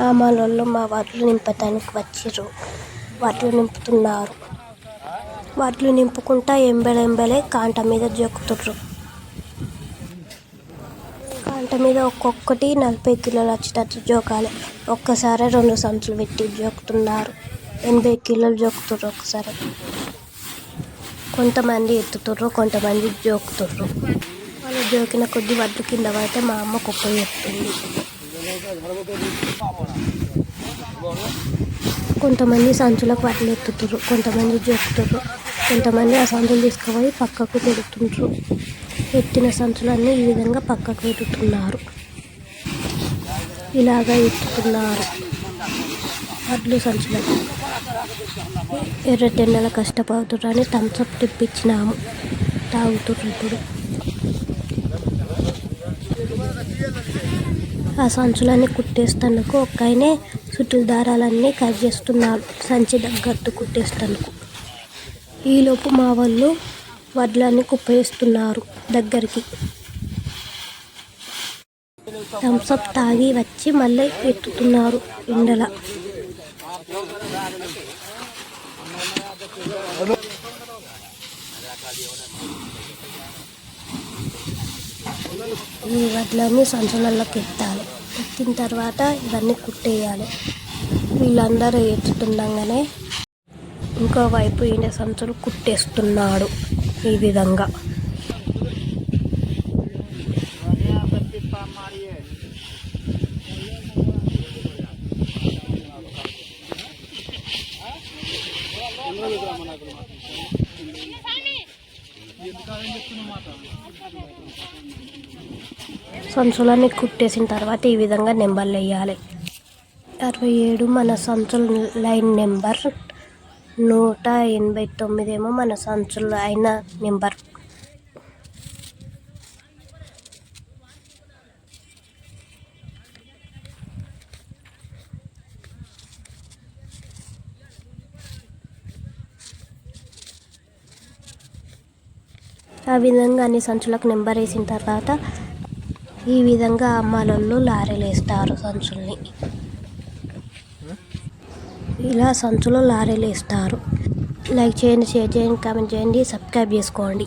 ఆ మాలోళ్ళు మా వడ్లు నింపటానికి వచ్చిర్రు. వడ్లు నింపుతున్నారు. వడ్లు నింపుకుంటా ఎంబెలెంబెలే కాంట మీద జోకుతుర్రు. కాంట మీద ఒక్కొక్కటి నలభై కిలోలు వచ్చేటట్టు జోకాలి. ఒక్కసారి రెండు సంచులు పెట్టి జోకుతున్నారు. ఎనభై కిలోలు జోకుతుర్రు ఒకసారి కొంతమంది ఎత్తుతుర్రు కొంతమంది జోకుతుర్రు. వాళ్ళు జోకిన కొద్ది వడ్లు కింద పడితే మా అమ్మ కుప్ప చెప్తుంది. కొంతమంది సంచులకు వాటిని ఎత్తుతుర్రు కొంతమంది జోకుతుర్రు కొంతమంది ఆ సంచులు తీసుకుపోయి పక్కకు పెడుతుండ్రు. ఎత్తిన సంచులన్నీ ఈ విధంగా పక్కకు పెడుతున్నారు. ఇలాగ ఎత్తుతున్నారు వడ్లు సంచులకు ఎర్ర టెన్నెల కష్టపడుతుర్రని థమ్స్అప్ తెప్పించినాము. తాగుతుర్రు ఇప్పుడు. ఆ సంచులన్నీ కుట్టేస్తానుకు ఒక్క ఆయనే చుట్టూ దారాలన్నీ కట్ చేస్తున్నాడు సంచి తగ్గట్టు కుట్టేస్తానుకు ఈలోపు మా వాళ్ళు వడ్లన్నీ కుప్పేస్తున్నారు దగ్గరికి. థమ్స్అప్ తాగి వచ్చి మళ్ళీ ఎత్తుతున్నారు ఎండల. ఈ వడ్లన్నీ సంచులలోకి ఎత్తాలి ఎత్తిన తర్వాత ఇవన్నీ కుట్టేయాలి. వీళ్ళందరూ ఏడ్చుతుండగానే ఇంకో వైపు ఈయన సంచులు కుట్టేస్తున్నాడు ఈ విధంగా. సంచులన్నీ కుట్టేసిన తర్వాత ఈ విధంగా నెంబర్లు వేయాలి. అరవై ఏడు మన సంచుల లైన్ నెంబర్ నూట ఎనభై తొమ్మిది ఏమో మన సంచుల అయిన నెంబర్. ఆ విధంగా అన్ని సంచులకు నెంబర్ వేసిన తర్వాత ఈ విధంగా అమ్మాలోళ్ళు లారీలు వేస్తారు సంచుల్ని. ఇలా సంచులో లారీలు వేస్తారు లైక్ చేయండి షేర్ చేయండి కామెంట్ చేయండి సబ్స్క్రైబ్ చేసుకోండి.